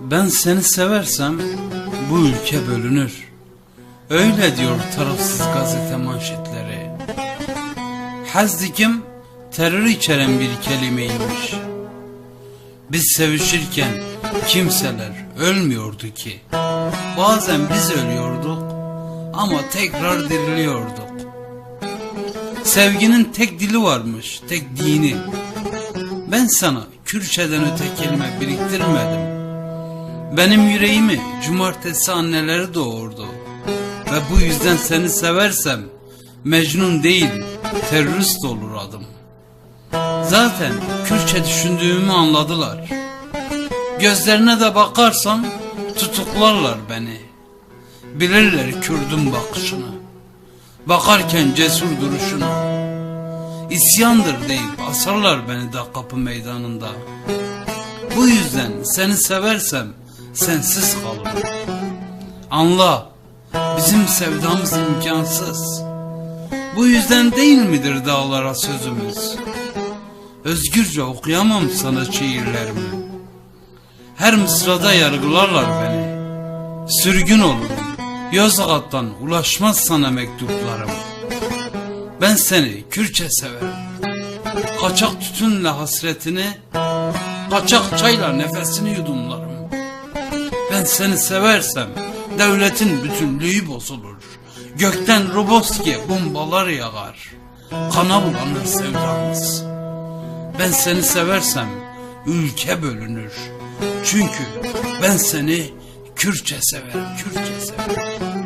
Ben seni seversem bu ülke bölünür. Öyle diyor tarafsız gazete manşetleri. Hazdikim terör içeren bir kelimeymiş. Biz sevişirken kimseler ölmüyordu ki. Bazen biz ölüyorduk ama tekrar diriliyorduk. Sevginin tek dili varmış, tek dini. Ben sana Kürtçeden öte kelime biriktirmedim. Benim yüreğimi cumartesi anneleri doğurdu. Ve bu yüzden seni seversem Mecnun değil terörist olur adım. Zaten Kürtçe düşündüğümü anladılar. Gözlerine de bakarsam tutuklarlar beni. Bilirler Kürdün bakışını. Bakarken cesur duruşunu. İsyandır deyip asarlar beni de kapı meydanında. Bu yüzden seni seversem sensiz kalırım. Anla, bizim sevdamız imkansız. Bu yüzden değil midir dağlara sözümüz? Özgürce okuyamam sana şiirlerimi. Her mısrada yargılarlar beni. Sürgün olurum. Yozgat'tan ulaşmaz sana mektuplarım. Ben seni Kürtçe severim. Kaçak tütünle hasretini, kaçak çayla nefesini yudumlarım. Ben seni seversem devletin bütünlüğü bozulur. Gökten Roboski'ye bombalar yağar. Kana bulanır sevdamız. Ben seni seversem ülke bölünür. Çünkü ben seni Kürtçe severim, Kürtçe severim.